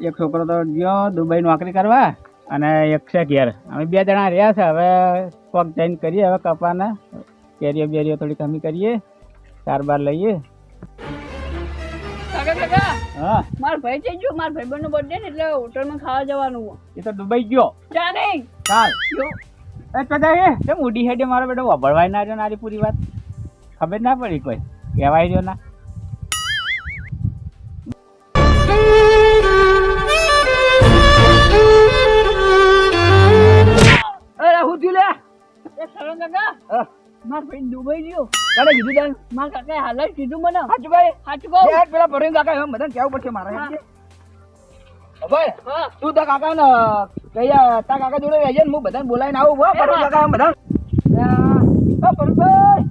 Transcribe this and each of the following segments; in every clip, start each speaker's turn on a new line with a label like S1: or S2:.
S1: એક છોકરો તો ગયો દુબઈ નોકરી કરવા અને એક છે ઘેર. અમે બે જણા રહ્યા છે હવે કોક જઈને કરીએ હવે કપાને. કેરીઓ બેરીઓ થોડી કમી કરીએ ચાર બાર લઈએ હા.
S2: મારા ભાઈ થઈ ગયો મારા ભાઈબંધનો બર્થડે ને એટલે હોટલમાં ખાવા જવાનું
S1: એ તો દુબઈ ગયો.
S2: જા નહીં
S1: ચાલ. એ કદા એ કેમ ઉડી હેડે મારો બેટો? વભળવાય ના રહ્યો નારી પૂરી વાત. ખબર ના પડી કોઈ. કહેવાય રહ્યો ના.
S2: મારા ફ્રેન્ડ દુબઈ ગયો?
S1: તારે કીધું તને
S2: માર કાકાએ હાલ જ કીધું મને.
S1: હાચું ભાઈ.
S2: હાચું કહું.
S1: બે પેલા ભરીને કાકા એમ બધાને કહેવું પડશે મારે. ભાઈ તું તો કાકા ને કયા તા કાકા જોડે રહેજે ને હું બધાને બોલાવીને આવું હો કાકા એમ બધા હા પરેશભાઈ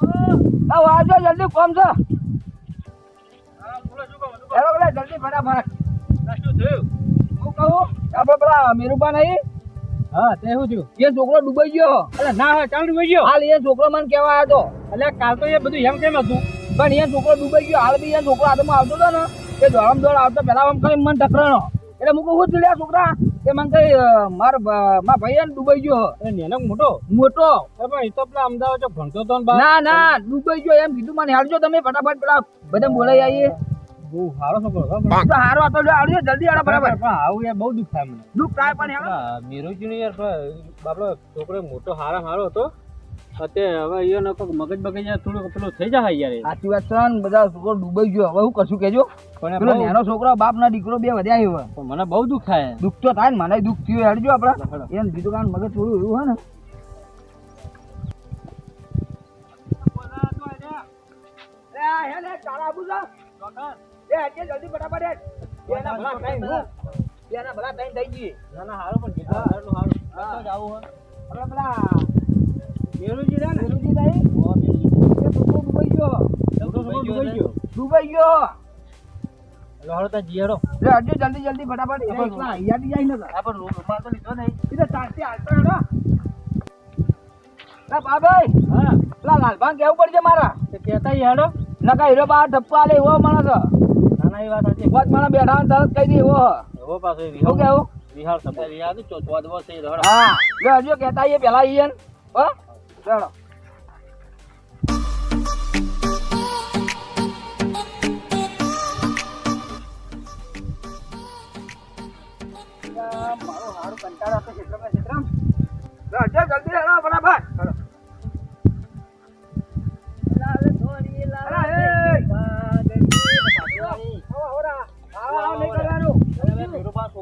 S1: હા. આવજો જલ્દી કોમ છો. જલ્દી ફટાફટ. હું કહું? આપણે પેલા મેરુબા નહીં? હા તે શું થયું? એ છોકરો ડૂબાઈ ગયો. અરે ના હોય ચાલ ડૂબાઈ ગયો. હાલ એ છોકરો મને આવ્યો હતો એટલે કાલ તો એ બધું એમ કેમ હતું? પણ એ છોકરો ડૂબાઈ ગયો. હાલ બી એ છોકરો હાથમાં આવતો હતો ને એ દોડમ દોડ આવતો પેલા આમ કરી મને ટકરાણો એટલે હું કહું છું છોકરા? એ મને કઈ માર મારા ભાઈ ડૂબાઈ ગયો. નેનો મોટો? મોટો. પણ એ તો પેલા અમદાવાદ ભણતો તો ના ના ડૂબાઈ ગયો. એમ કીધું મને હાલજો તમે ફટાફટ પેલા બધા બોલાઈ આવીએ બહુ સારો છોકરો તો સારો હતો જો જલ્દી આવો બરાબર. આવું યાર બહુ દુઃખ થાય મને. દુઃખ થાય પણ યાર
S3: મેરુજી યાર બાપડો છોકરો મોટો હારા હારો હતો. અત્યારે હવે એનો કોઈક મગજ બગજ થોડું પેલું થઈ જાય યાર.
S1: સાચી વાત છે ને બધા છોકરો ડૂબાઈ ગયો. હવે હું કશું કેજો
S3: પણ
S1: પેલો નાનો છોકરો બાપ ના દીકરો બે વધ્યા આવ્યો
S3: પણ મને બહુ દુઃખ થાય.
S1: દુઃખ તો થાય ને મને દુઃખ થયું હેડજો આપડે.
S3: હેડો.
S1: એમ કારણ મગજ થોડું એવું હોય ને.
S3: ના ના હારું પણ કીધું હારું હારું. તો જ આવું હોય.
S1: આપણે પેલા મેરુજી રહ્યા ને? મેરુજીભાઈ, એ છોકરો ડૂબાઈ ગયો.
S3: છોકરો ડૂબાઈ ગયો
S1: ડૂબાઈ ગયો.
S3: એટલે હાલો તાર જીયાડો.
S1: લે જલ્દી જલ્દી ફટાફટ. એ એકલા જાય
S3: રૂમાલ તો લીધો નહીં.
S1: હાલતો હેડો.
S3: હા.
S1: પેલા લાલભાન કેવું પડશે મારા?
S3: કેતા કહેતા હાલો.
S1: નકા હીરો બા ધપ્પા લે એવો માણસ. હ.
S3: એ વાત સાચી.
S1: વચ મને બેઠા ને તરત કહી દે એવો હ.
S3: એવો પાછો એ
S1: શું કેવું
S3: વિહાર તમને વિહાર તો ચો- ચોદવો છે એ રખડો.
S1: હા લે હજુ કહેતા આઈએ પેલા આઈએ ને. હો? ચાલો.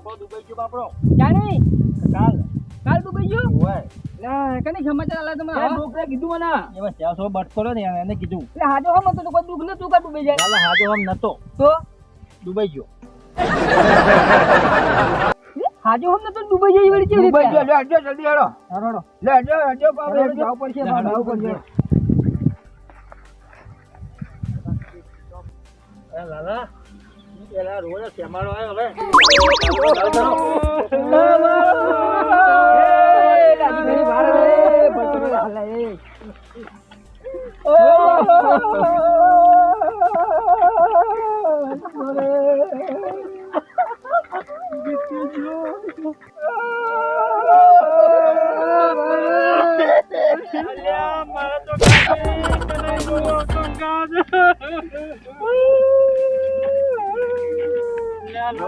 S3: છોકરો દુબઈ ગયો બાપડો.
S2: જાણી
S3: કાલ.
S2: કાલ દુબઈ ગયો?
S3: ઓય.
S2: લા કને સમાચાર આલા તમે
S1: ડોકરે કીધું મને.
S3: એમાં ચારસો બટકો ને એને કીધું.
S2: એટલે હાજો હમ તો કોઈ દુખ ને તું કા ડૂબી જાય.
S3: હાલો હાજો આમ નતો.
S2: તો?
S3: દુબઈ ગયો.
S2: હાજો હમ તો દુબઈ જઈ વળી રીતે?
S1: ગયો, લે જલ્દી હેડો. લે પડશે બાપરે, પડશે.
S3: લાલા. પેલા રોડ શેમાડો આવ્યો હવે
S1: એ,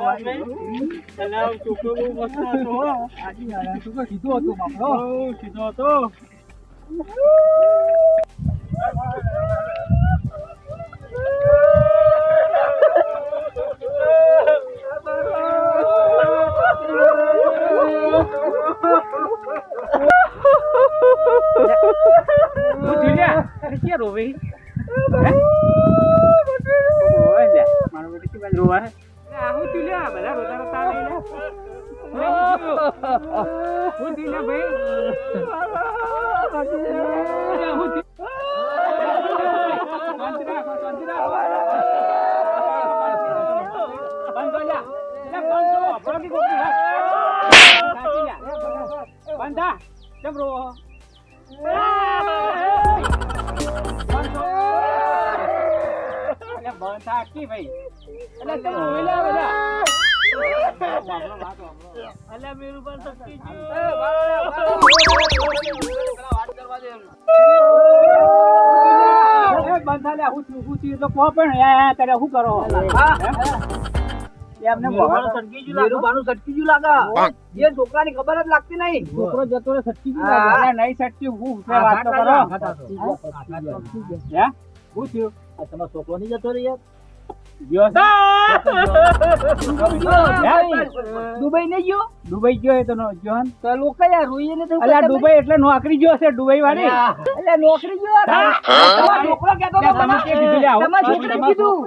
S1: રાજી ઘણી બાપડો કીધું હતું બંધ. કેમ રો બંધા કી ભાઈ એટલે તમે રોઈ બધા
S4: અલ્યા
S1: મેરું પણ. પેલા વાત કરવા દે એમને.
S4: એ બંધા લે હું હું છું તો કહો પણ એ એ તારે કરો એમને મોઢાનું સટકી ગયું લાગે.
S1: મેરુબાનું સટકી ગયું લાગે. એ છોકરાની ખબર જ લાગતી નહીં.
S4: છોકરો જતો રહે સટકી ગયું લાગે. નહીં સટકી હું છે વાત તો કરો. હે થયું આ તમારો છોકરો નહીં જતો રહે યાર?
S1: દુબઈ નહીં ગયો?
S4: દુબઈ ગયો તો નો- ગયો ને?
S1: તો લોકો યાર રોઈએ ને તો
S4: અલ્યા દુબઈ એટલે નોકરી ગયો છે દુબઈ વાળી.
S1: નોકરી ગયો છોકરો
S4: તમે કીધું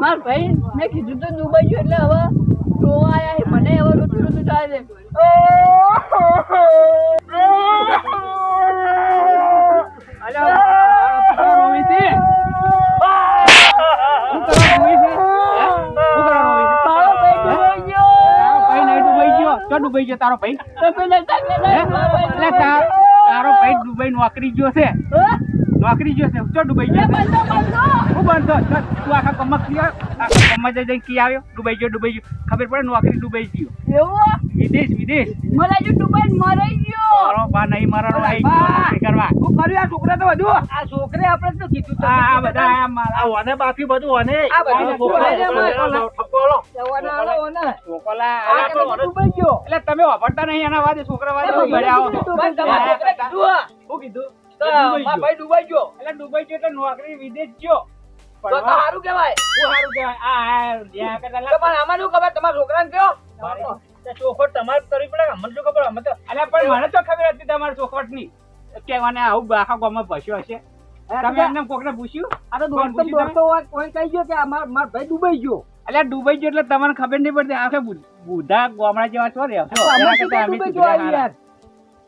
S2: માર ભાઈ મેં કીધું તો દુબઈ ગયો એટલે હવે રોવા આયા છે. મને હવે રોતું રોતું થાય છે.
S4: અલ્યા આ રોવી છે શું કરવા રોવી છે હે? શું કરવા રોવી છે?
S2: તારો ભાઈ દુબઈ
S4: દુબઈ ગયો તારો ભાઈ? એટલે તારો ભાઈ દુબઈ નોકરી ગયો છે. નોકરી ગયો છે. ચો દુબઈ ગયો હું બનતો. તું આખા કમક થયો આખા કમક જઈ કી આવ્યો? દુબઈ ગયો દુબઈ ગયો. ખબર પડે નોકરી ડુબઈ ગયો.
S2: એવું
S4: વિદેશ વિદેશ.
S2: મને જો દુબઈ મરાઈ ગયો
S4: તારો બા નહીં મારવાનો આવી ગયો કરવા.
S1: હું કર્યું આ છોકરા તો બધું. આ છોકરે આપણે તો કીધું તો
S4: આ બધા આ મારા
S1: આ બધું જવાના આલો ઓને.
S4: છોકરા
S1: આ કે તો ડૂબાઈ ગયો.
S4: એટલે તમે વાપરતા નહીં એના વાદે છોકરા વાદે હું આવો.
S1: બસ તમારા કીધું આ.
S4: કીધું?
S1: તો
S4: દુબઈ
S1: ભાઈ ડૂબાઈ ગયો.
S4: એટલે દુબઈ ગયો એટલે નોકરી વિદેશ ગયો.
S1: તો તો સારું કહેવાય.
S4: શું સારું કહેવાય? આ આ જ્યાં કરતા
S1: પણ આમાં શું ખબર? તમારા છોકરાને કયો
S4: ચોખવટ તમારે કરવી પડે અમને શું ખબર? અમે તો અલ્યા પણ મને તો ખબર હતી તમારી ચોખવટની. કે મને આવું આખા ગામમાં ભસ્યો હશે. તમે એમને કોકને પૂછ્યું?
S1: આ તો કોઈ કહી ગયો કે માર ભાઈ ડૂબાઈ ગયો.
S4: અલ્યા દુબઈ ગયો એટલે તમને ખબર નહીં પડતી. આખે બુધા ગામડા જેવા છો રે?
S1: ડૂબાઈ
S4: સુધર્યા
S1: ગયો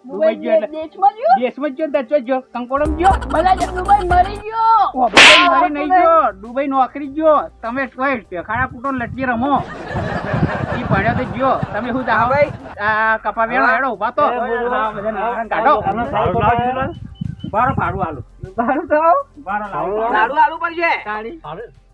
S4: દુબઈ એટલે
S2: દેશમાં ગયો?
S4: દેશમાં ગયો ને ગયો કંકોડમ ગયો.
S2: મને હજુ મરી ગયો.
S4: દુબઈ નહીં ગયો. દુબઈ નોકરી ગયો. તમે કોઈ ખાડા કૂટો લટકી રમો. ઈ ભણ્યો તો ગયો. તમે શું જાઓ?
S1: ભાઈ.
S4: આ કપા વેળા હેડો ઊભા તો. કાઢો. ઉભારો ભાડું આલુ.
S1: ભાડું તો ભાડું આલુ પર